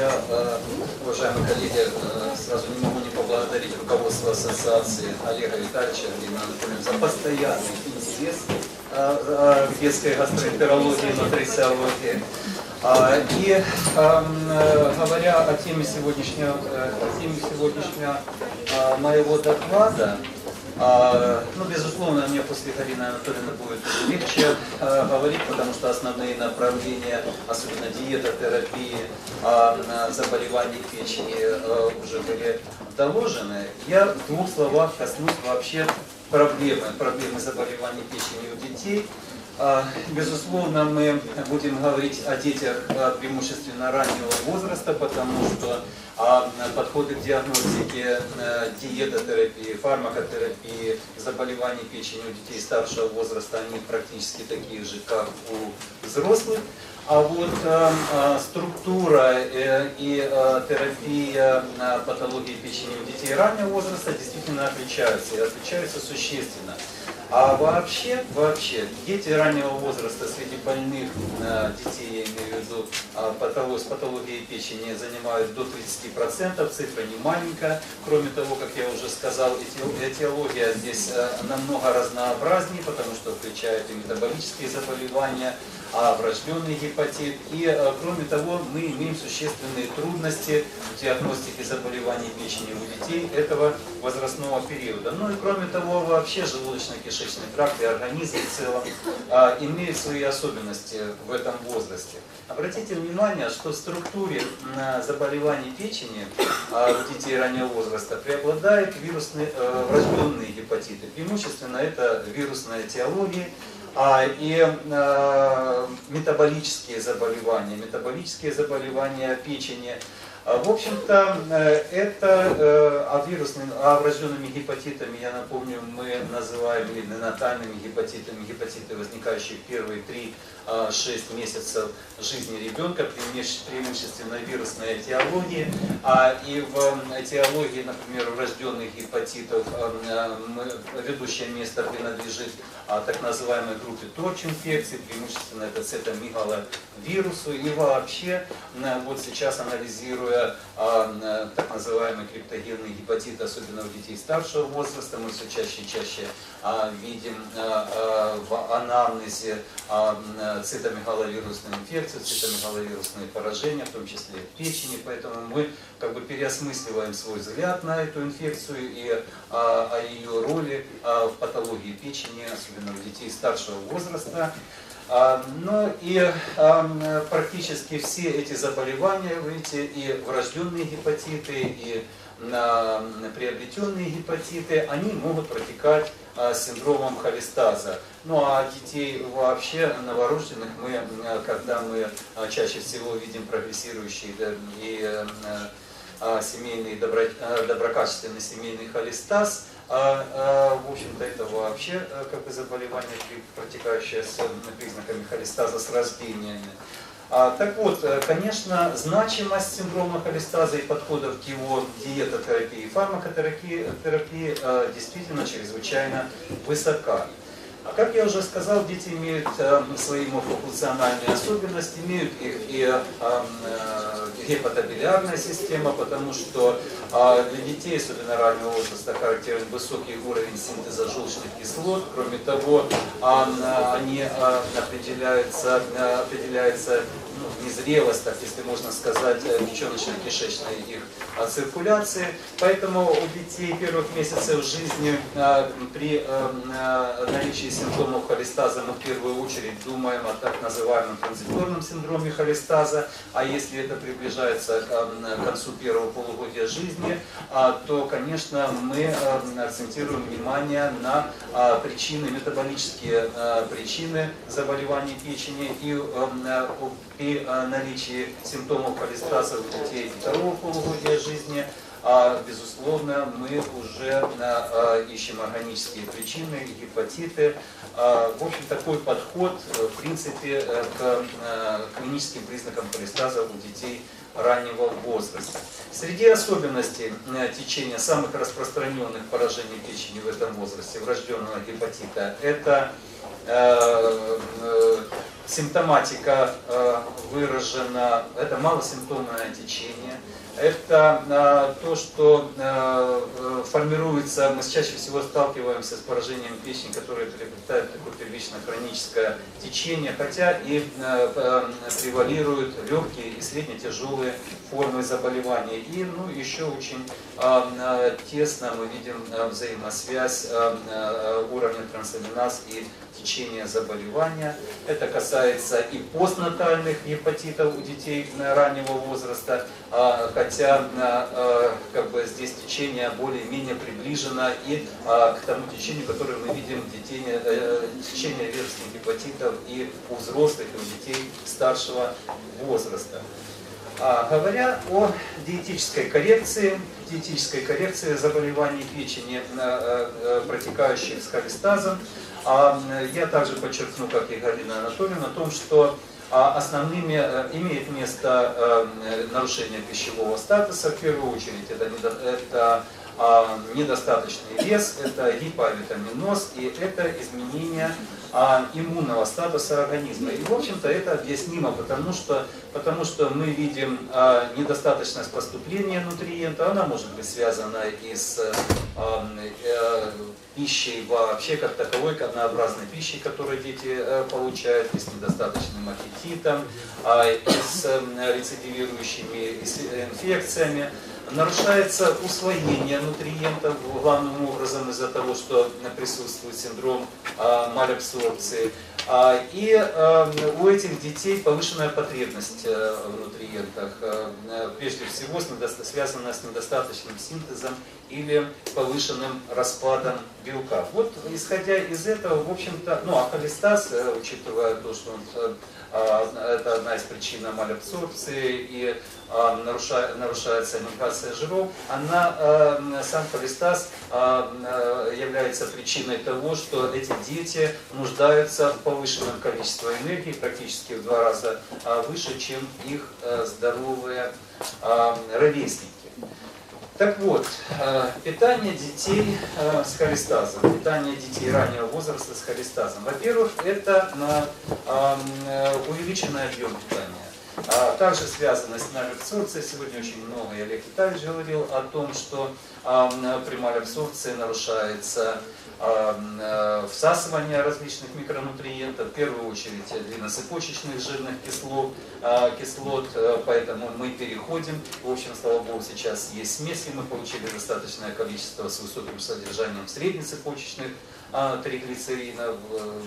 Я, э, уважаемые коллеги, э, сразу не могу не поблагодарить руководство ассоциации Олега Витальевича Ильина Анатольевича за постоянный интерес э, к детской гастроэнтерологии, нутрициологии. А, И эм, говоря о теме сегодняшнего, о теме сегодняшнего моего доклада, ну, безусловно, мне после Карины Анатольевны будет легче э, говорить, потому что основные направления, особенно диета, терапии, а, заболеваний печени э, уже были доложены. Я в двух словах коснусь вообще проблемы, проблемы заболеваний печени у детей. А, Безусловно, мы будем говорить о детях а, преимущественно раннего возраста, потому что а, подходы к диагностике диетотерапии, фармакотерапии, заболеваний печени у детей старшего возраста, они практически такие же, как у взрослых. А вот э, структура э, и э, терапия э, патологии печени у детей раннего возраста действительно отличаются, и отличаются существенно. А вообще, вообще, дети раннего возраста среди больных э, детей, я имею в виду, э, патолог- с патологией печени занимают до 30%, цифра не маленькая. Кроме того, как я уже сказал, эти- этиология здесь э, намного разнообразнее, потому что включает и метаболические заболевания, а врожденный гепатит. И, э, кроме того, мы имеем существенные трудности в диагностике заболеваний печени у детей этого возрастного периода. Ну и кроме того, вообще желудочно-кишечный тракт и организм в целом а, имеют свои особенности в этом возрасте. Обратите внимание, что в структуре м, заболеваний печени а, у детей раннего возраста преобладают вирусные, э, врожденные гепатиты. Преимущественно это вирусная теология, а, и э, метаболические заболевания, метаболические заболевания печени. А, В общем-то, э, это э, а вирусными, а врожденными гепатитами, я напомню, мы называем ненатальными гепатитами, гепатиты, возникающие в первые 3-6 месяцев жизни ребенка, преимуще- преимущественно вирусной этиологии. А и в этиологии, например, врожденных гепатитов э, э, ведущее место принадлежит а, так называемой группе торч-инфекций, преимущественно это цитомегаловирусу. И вообще, вот сейчас анализируя а, так называемый криптогенный гепатит, особенно у детей старшего возраста, мы все чаще и чаще видим в анамнезе м, цитомегаловирусную инфекцию, цитомегаловирусные поражения, в том числе в печени. Поэтому мы как бы переосмысливаем свой взгляд на эту инфекцию и а, о ее роли а, в патологии печени, особенно у детей старшего возраста. А, Ну и а, практически все эти заболевания, видите, и врожденные гепатиты, и а, приобретенные гепатиты, они могут протекать с синдромом холестаза. Ну а детей вообще новорожденных мы, м, когда мы а, чаще всего видим прогрессирующий и э, семейный добро, доброкачественный семейный холестаз, а, в общем-то, это вообще как бы заболевание, протекающее с признаками холестаза с рождениями. А, Так вот, э, конечно, значимость синдрома холестаза и подходов к его диетотерапии и фармакотерапии терапии, э, действительно чрезвычайно высока. А как я уже сказал, дети имеют э, свои морфофункциональные особенности, имеют их и э, э, гепатобилиарная система, потому что э, для детей, особенно раннего возраста, характерен высокий уровень синтеза желчных кислот. Кроме того, а, э, они э, определяются, э, определяется ну, незрелость, так если можно сказать, э, печеночно-кишечной их а, циркуляции. Поэтому у детей первых месяцев жизни при э, а, наличии симптомов холестаза мы в первую очередь думаем о так называемом транзиторном синдроме холестаза, а если это приближается к концу первого полугодия жизни, то, конечно, мы акцентируем внимание на причины, метаболические причины заболеваний печени и а, о- наличии симптомов холестаза у детей второго полугодия жизни, а, безусловно, мы уже а, ищем органические причины, гепатиты. А, В общем, такой подход, э, в принципе, э, к э, клиническим признакам холестаза у детей раннего возраста. Среди особенностей течения самых распространенных поражений печени в этом возрасте, врожденного гепатита, это симптоматика э, выражена, это малосимптомное течение, это э, то, что э, формируется, мы чаще всего сталкиваемся с поражением печени, которое приобретает такое первичное хроническое течение, хотя и превалируют легкие и средне-тяжелые формы заболевания. И ну, еще очень тесно мы видим взаимосвязь уровня трансаминаз и течения заболевания. Это касается и постнатальных гепатитов у детей раннего возраста, а, хотя а, а, как бы, здесь течение более-менее приближено и к тому течению, которое мы видим э, течение вирусных гепатитов и у взрослых, и у детей старшего возраста. А, говоря о диетической коррекции, диетической коррекции заболеваний печени, э, э, протекающих с холестазом, а, я также подчеркну, как и Галина Анатольевна, о том, что а, основными э, имеет место э, нарушение пищевого статуса. В первую очередь это, это а, недостаточный вес, это гиповитаминоз и это изменение а, иммунного статуса организма. И, в общем-то, это объяснимо, потому что, потому что мы видим а, недостаточность поступления нутриента, она может быть связана и с а, а, пищей вообще как таковой, к однообразной пищей, которую дети а, получают, и с недостаточным аппетитом, а, и с а, рецидивирующими инфекциями нарушается усвоение нутриентов главным образом из-за того, что присутствует синдром а, малябсорбции. А, и а, у этих детей повышенная потребность э, в нутриентах, э, прежде всего связана с недостаточным синтезом или повышенным распадом белка. Вот исходя из этого, в общем-то, ну а холестаз, э, учитывая то, что он это одна из причин малябсорбции и нарушается миграция жиров, она, сам холестаз является причиной того, что эти дети нуждаются в повышенном количестве энергии, практически в два раза выше, чем их здоровые ровесники. Так вот, питание детей с холестазом, питание детей раннего возраста с холестазом. Во-первых, это увеличенный объем питания. А также связано с малябсорбцией. Сегодня очень много, и Олег Витальевич говорил о том, что при малябсорбции нарушается Э, всасывание различных микронутриентов, в первую очередь длинносыпочечных жирных кислот, а, кислот, э, поэтому мы переходим, в общем, слава богу, сейчас есть смеси, мы получили достаточное количество с высоким содержанием среднецепочечных а, триглицеринов.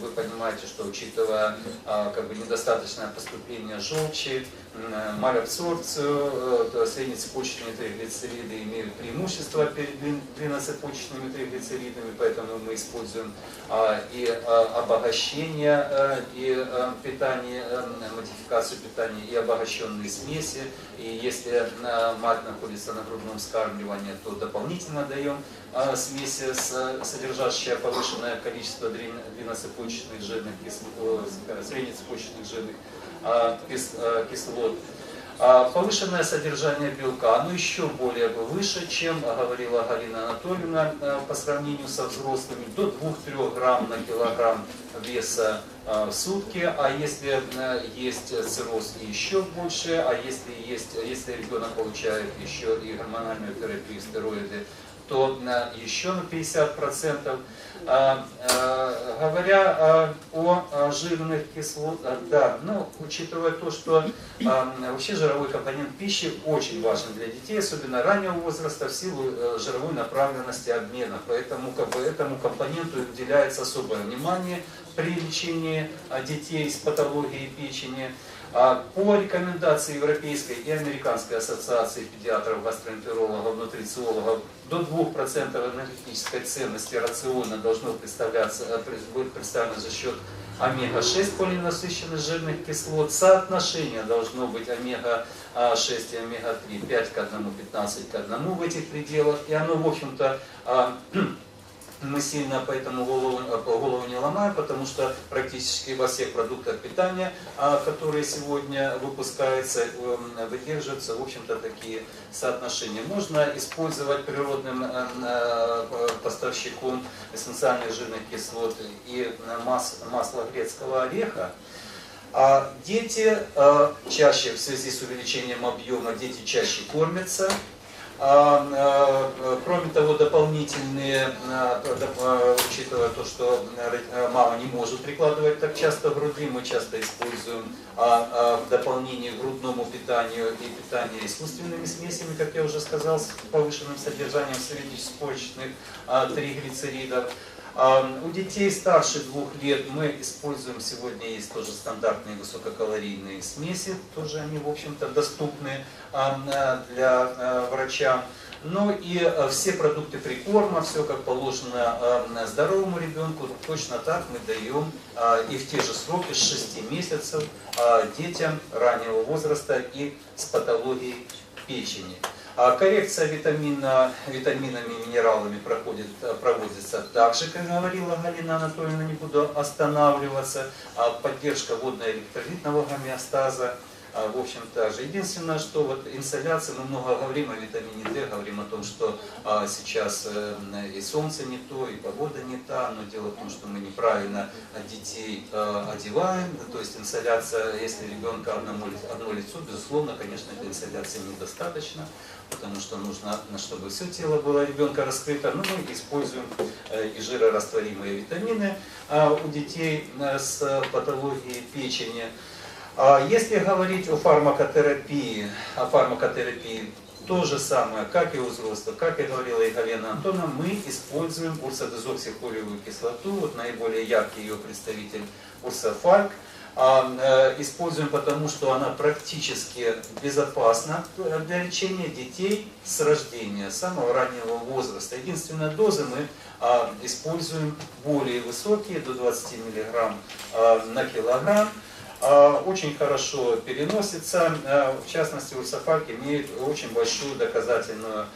Вы понимаете, что учитывая а, как бы, недостаточное поступление желчи, малябсорбцию, э, среднецепочечные триглицериды имеют преимущество перед длинноцепочечными триглицеридами, поэтому мы используем а, и обогащение, э, и э, питание, модификацию питания, и обогащенные смеси. И если мать находится на грудном скармливании, то дополнительно даем смеси, содержащие повышенное количество длинноцепочечных жирных кислот, среднецепочечных жирных кислот. А повышенное содержание белка, оно еще более выше, чем говорила Галина Анатольевна, э, по сравнению со взрослыми, до 2-3 грамм на килограмм веса э, в сутки, а если э, есть цирроз еще больше, а если, есть, если ребенок получает еще и гормональную терапию, стероиды, то еще на 50%. А, а, говоря а, о жирных кислотах, да, ну, учитывая то, что вообще жировой компонент пищи очень важен для детей, особенно раннего возраста, в силу э, жировой направленности обмена. Поэтому как бы, этому компоненту уделяется особое внимание при лечении детей с патологией печени. А по рекомендации Европейской и Американской ассоциации педиатров, гастроэнтерологов, нутрициологов, до 2% энергетической ценности рациона должно представляться, э, быть представлено за счет омега-6 полиненасыщенных жирных кислот. Соотношение должно быть омега-6 и омега-3 5 к 1, 15 к 1 в этих пределах. И оно, в общем-то, а, мы сильно поэтому голову, э, голову не ломаем, потому что практически во всех продуктах питания, а, которые сегодня выпускаются, эм, выдерживаются, в общем-то, такие соотношения. Можно использовать природным э, э, поставщиком эссенциальных жирных кислот и масло грецкого ореха, А дети чаще, в связи с увеличением объема, дети чаще кормятся. А, э, Кроме того, дополнительные, доп- э, учитывая то, что мама не может прикладывать так часто груди, мы часто используем а, а, в дополнение к грудному питанию и питание искусственными смесями, как я уже сказал, с повышенным содержанием среднечеловечных а, триглицеридов. У детей старше двух лет мы используем, сегодня есть тоже стандартные высококалорийные смеси, тоже они, в общем-то, доступны а, для а, врача. Ну и а, все продукты прикорма, все как положено здоровому ребенку, точно так мы даем а, и в те же сроки, с 6 месяцев, а, детям раннего возраста и с патологией печени. А Коррекция витамина, витаминами и минералами проходит, проводится так же, как говорила Галина Анатольевна, не буду останавливаться. А Поддержка водно-электролитного гомеостаза, в общем также. Единственное, что вот инсоляция, мы много говорим о витамине D, говорим о том, что а, сейчас э, и солнце не то, и погода не та, но дело в том, что мы неправильно детей э, одеваем, то есть инсоляция, если ребенка одному, одно лицо, безусловно, конечно, этой инсоляции недостаточно, потому что нужно, чтобы все тело было ребенка раскрыто, но мы используем э, и жирорастворимые витамины а, у детей э, с патологией печени. А Если говорить о фармакотерапии, о фармакотерапии, то же самое, как и у взрослых, как и говорила и Галина Антоновна, мы используем урсодезоксихолевую кислоту, вот наиболее яркий ее представитель урсофальк, а, э, используем потому, что она практически безопасна для лечения детей с рождения, с самого раннего возраста. Единственная доза мы а, используем более высокие, до 20 мг на килограмм. А, Очень хорошо переносится, а, в частности урсофальк имеет очень большую доказательную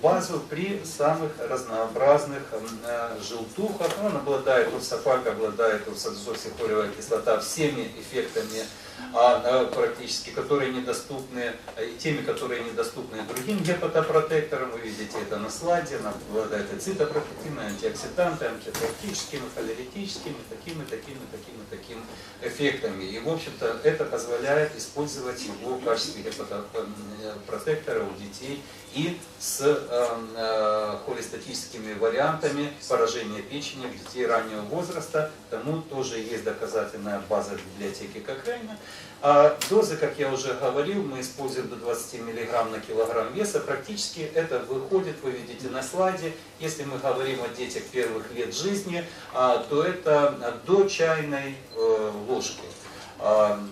базу при самых разнообразных а, желтухах. Он обладает, урсофальк обладает урсодезоксихолевая кислота всеми эффектами а, а, практически, которые недоступны, а, и теми, которые недоступны другим гепатопротекторам. Вы видите это на слайде, она обладает и цитопротективными, антиоксидантами, антиоксидантами, холеритическими, такими, такими, такими, такими эффектами. И, в общем-то, это позволяет использовать его в качестве гепатопротектора у детей и с э, э, холестатическими вариантами поражения печени у детей раннего возраста. Тому тоже есть доказательная база в библиотеке Кокрейна. А дозы, как я уже говорил, мы используем до 20 мг на килограмм веса. Практически это выходит, вы видите на слайде. Если мы говорим о детях первых лет жизни, а, то это до чайной э, ложки а, в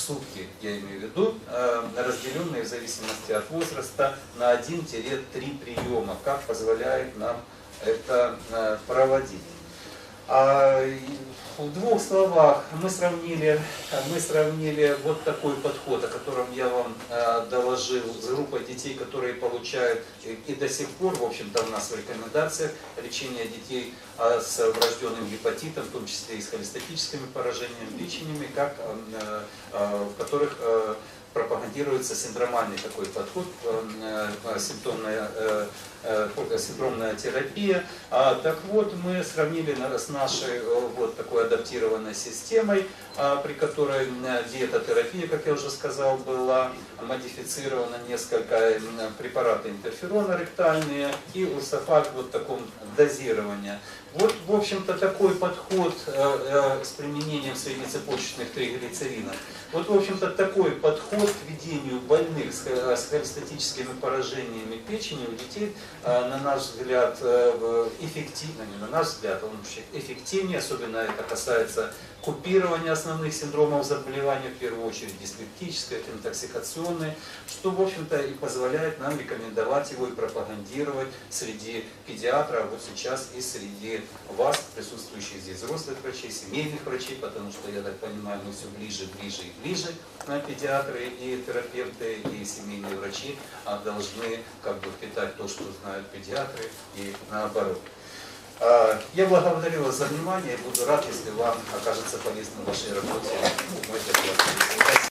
сутки, я имею в виду, э, разделенные в зависимости от возраста на 1-3 приема, как позволяет нам это э, проводить. А, В двух словах мы сравнили, мы сравнили вот такой подход, о котором я вам э, доложил, с группой детей, которые получают и, и до сих пор, в общем-то, у нас в рекомендациях лечение детей э, с врожденным гепатитом, в том числе и с холестатическими поражениями печенями, как, э, э, в которых э, пропагандируется синдромальный такой подход, э, э, симптомная, э, синдромная терапия. А, Так вот, мы сравнили с нашей вот такой адаптированной системой, а, при которой диетотерапия, как я уже сказал, была модифицирована несколько препараты интерферона ректальные и урсофак вот в таком дозировании. Вот, в общем-то, такой подход э, э, с применением среднецепочечных триглицеринов. Вот, в общем-то, такой подход к ведению больных с хо- с холестатическими поражениями печени у детей, э, на наш взгляд, э, эффективно, на наш взгляд, он эффективнее, особенно это касается купирования основных синдромов заболевания, в первую очередь диспептическое, интоксикационное, что, в общем-то, и позволяет нам рекомендовать его и пропагандировать среди педиатров, вот сейчас и среди вас, присутствующих здесь взрослых врачей, семейных врачей, потому что, я так понимаю, мы все ближе, ближе и ближе, а, педиатры и терапевты, и семейные врачи а, должны как бы впитать то, что знают педиатры, и наоборот. А, Я благодарю вас за внимание и буду рад, если вам окажется полезным в вашей работе. Спасибо.